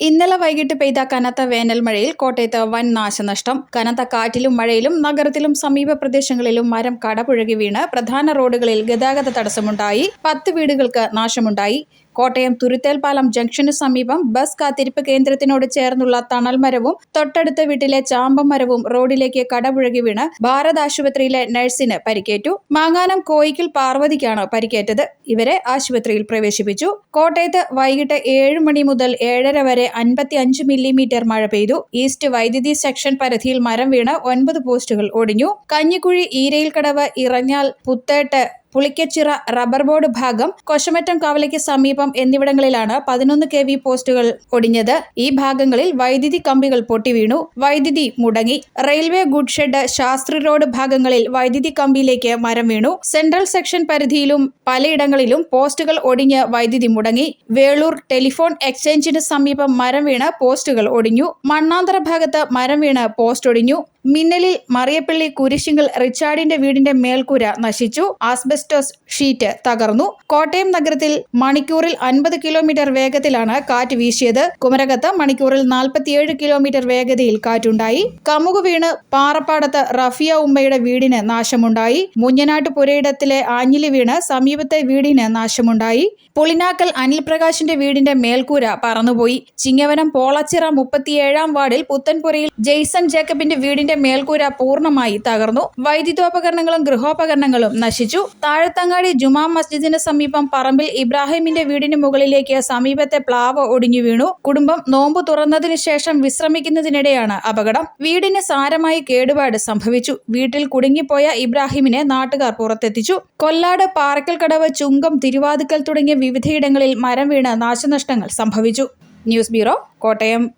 ഇന്നലെ വൈകിട്ട് പെയ്ത കനത്ത വേനൽ മഴയിൽ കോട്ടയത്ത് വൻ നാശനഷ്ടം. കനത്ത കാറ്റിലും മഴയിലും നഗരത്തിലും സമീപ പ്രദേശങ്ങളിലും മരം കടപുഴകി വീണ് പ്രധാന റോഡുകളിൽ ഗതാഗത തടസ്സമുണ്ടായി. പത്ത് വീടുകൾക്ക് നാശമുണ്ടായി. കോട്ടയം തുരുത്തേൽപാലം ജംഗ്ഷന് സമീപം ബസ് കാത്തിരിപ്പ് കേന്ദ്രത്തിനോട് ചേർന്നുള്ള തണൽമരവും തൊട്ടടുത്ത വീട്ടിലെ ചാമ്പമരവും റോഡിലേക്ക് കടപുഴകി വീണ് ഭാരത് ആശുപത്രിയിലെ നഴ്സിന് പരിക്കേറ്റു. മാങ്ങാനം കോയിക്കൽ പാർവതിക്കാണ് പരിക്കേറ്റത്. ഇവരെ ആശുപത്രിയിൽ പ്രവേശിപ്പിച്ചു. കോട്ടയത്ത് വൈകിട്ട് ഏഴ് മണി മുതൽ ഏഴര വരെ അൻപത്തി അഞ്ച് മില്ലിമീറ്റർ മഴ പെയ്തു. ഈസ്റ്റ് വൈദ്യുതി സെക്ഷൻ പരിധിയിൽ മരം വീണ് ഒൻപത് പോസ്റ്റുകൾ ഒടിഞ്ഞു. കഞ്ഞിക്കുഴി ഈരയിൽക്കടവ് ഇറഞ്ഞാൽ പുത്തേട്ട് പുളിക്കച്ചിറ റബ്ബർ ബോർഡ് ഭാഗം കൊശമറ്റം കവലയ്ക്ക് സമീപം എന്നിവിടങ്ങളിലാണ് പതിനൊന്ന് കെ വി പോസ്റ്റുകൾ ഒടിഞ്ഞത്. ഈ ഭാഗങ്ങളിൽ വൈദ്യുതി കമ്പികൾ പൊട്ടിവീണു വൈദ്യുതി മുടങ്ങി. Railway good shed Shastri road ഭാഗങ്ങളിൽ വൈദ്യുതി കമ്പിയിലേക്ക് മരം വീണു. സെൻട്രൽ സെക്ഷൻ പരിധിയിലും പലയിടങ്ങളിലും പോസ്റ്റുകൾ ഒടിഞ്ഞ് വൈദ്യുതി മുടങ്ങി. വേളൂർ ടെലിഫോൺ എക്സ്ചേഞ്ചിന് സമീപം മരം വീണ് പോസ്റ്റുകൾ ഒടിഞ്ഞു. മണ്ണാന്തര ഭാഗത്ത് മരം വീണ് പോസ്റ്റ് ഒടിഞ്ഞു. മിന്നലിൽ മറിയപ്പള്ളി കുരിശിങ്കൽ റിച്ചാർഡിന്റെ വീടിന്റെ മേൽക്കൂര നശിച്ചു. ആസ്ബസ്റ്റോസ് ഷീറ്റ് തകർന്നു. കോട്ടയം നഗരത്തിൽ മണിക്കൂറിൽ അൻപത് കിലോമീറ്റർ വേഗത്തിലാണ് കാറ്റ് വീശിയത്. കുമരകത്ത് മണിക്കൂറിൽ നാൽപ്പത്തിയേഴ് കിലോമീറ്റർ വേഗതയിൽ കാറ്റുണ്ടായി. കമുക് വീണ് പാറപ്പാടത്ത് റഫിയ ഉമ്മയുടെ വീടിന് നാശമുണ്ടായി. മുഞ്ഞനാട്ട് പുരയിടത്തിലെ ആഞ്ഞിലി വീണ് സമീപത്തെ വീടിന് നാശമുണ്ടായി. പുളിനാക്കൽ അനിൽ പ്രകാശിന്റെ വീടിന്റെ മേൽക്കൂര പറന്നുപോയി. ചിങ്ങവനം പോളച്ചിറ മുപ്പത്തിയേഴാം വാർഡിൽ പുത്തൻപുരയിൽ ജെയ്സൺ ജേക്കബിന്റെ വീടിന്റെ മേൽക്കൂര പൂർണമായി തകർന്നു. വൈദ്യുതോപകരണങ്ങളും ഗൃഹോപകരണങ്ങളും നശിച്ചു. താഴത്തങ്ങാടി ജുമാ മസ്ജിദിന് സമീപം പറമ്പിൽ ഇബ്രാഹിമിന്റെ വീടിന് മുകളിലേക്ക് സമീപത്തെ പ്ലാവ് ഒടിഞ്ഞു വീണു. കുടുംബം നോമ്പ് തുറന്നതിനു ശേഷം വിശ്രമിക്കുന്നതിനിടെയാണ് അപകടം. വീടിന് സാരമായി കേടുപാട് സംഭവിച്ചു. വീട്ടിൽ കുടുങ്ങിപ്പോയ ഇബ്രാഹിമിനെ നാട്ടുകാർ പുറത്തെത്തിച്ചു. കൊല്ലാട് പാറക്കൽക്കടവ് ചുങ്കം തിരുവാതുക്കൽ തുടങ്ങിയ വിവിധയിടങ്ങളിൽ മരം വീണ് നാശനഷ്ടങ്ങൾ സംഭവിച്ചു. News bureau Kottayam.